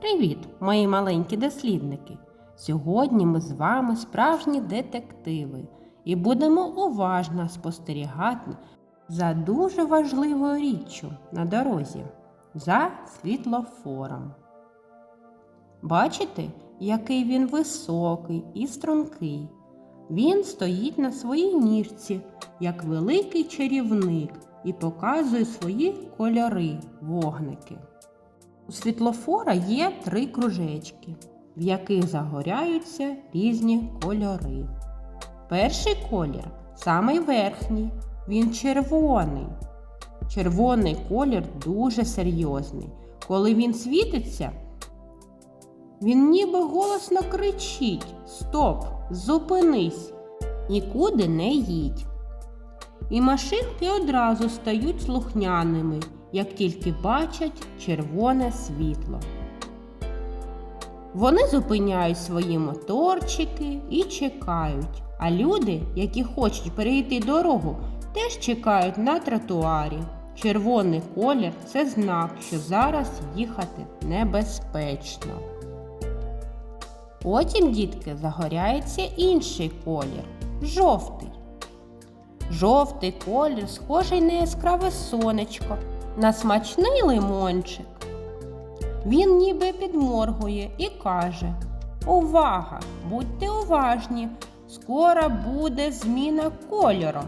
Привіт, мої маленькі дослідники! Сьогодні ми з вами справжні детективи і будемо уважно спостерігати за дуже важливою річчю на дорозі за світлофором. Бачите, який він високий і стрункий. Він стоїть на своїй ніжці, як великий чарівник, і показує свої кольори вогники. У світлофора є три кружечки, в яких загоряються різні кольори. Перший колір самий верхній, він червоний. Червоний колір дуже серйозний. Коли він світиться, він ніби голосно кричить: Стоп! Зупинись! Нікуди не їдь. І машинки одразу стають слухняними, як тільки бачать червоне світло. Вони зупиняють свої моторчики і чекають, а люди, які хочуть перейти дорогу, теж чекають на тротуарі. Червоний колір це знак, що зараз їхати небезпечно. Потім, дітки, загоряється інший колір жовтий. Жовтий колір схожий на яскраве сонечко, на смачний лимончик. Він ніби підморгує і каже: Увага! Будьте уважні! Скоро буде зміна кольору.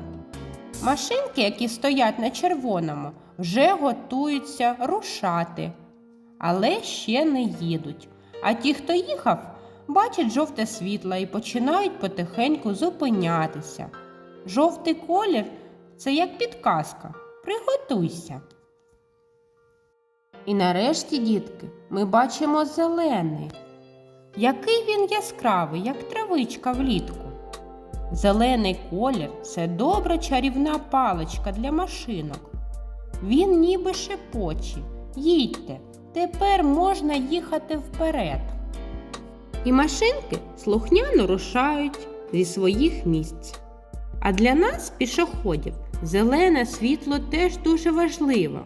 Машинки, які стоять на червоному, вже готуються рушати, але ще не їдуть. А ті, хто їхав, бачать жовте світло і починають потихеньку зупинятися. Жовтий колір це як підказка. Приготуйся. І нарешті, дітки, ми бачимо зелений. Який він яскравий, як травичка влітку. Зелений колір це добра чарівна паличка для машинок. Він ніби шепоче. Їдьте, тепер можна їхати вперед. І машинки слухняно рушають зі своїх місць. А для нас, пішоходів, зелене світло теж дуже важливо.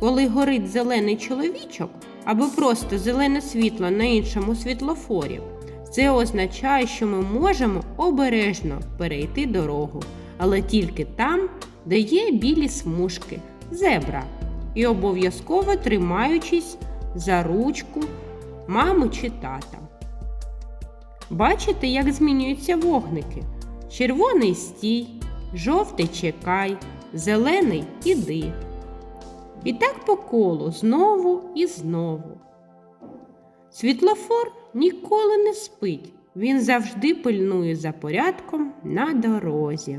Коли горить зелений чоловічок або просто зелене світло на іншому світлофорі, це означає, що ми можемо обережно перейти дорогу, але тільки там, де є білі смужки, зебра, і обов'язково тримаючись за ручку мами чи тата. Бачите, як змінюються вогники? Червоний стій, жовтий чекай, зелений іди. І так по колу знову і знову. Світлофор ніколи не спить, він завжди пильнує за порядком на дорозі.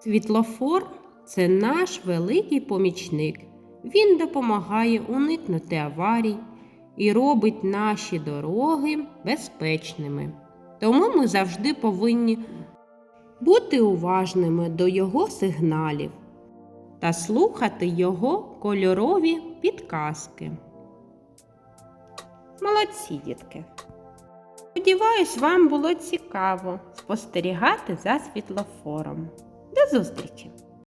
Світлофор це наш великий помічник. Він допомагає уникнути аварій і робить наші дороги безпечними. Тому ми завжди повинні бути уважними до його сигналів та слухати його кольорові підказки. Молодці, дітки! Сподіваюсь, вам було цікаво спостерігати за світлофором. До зустрічі!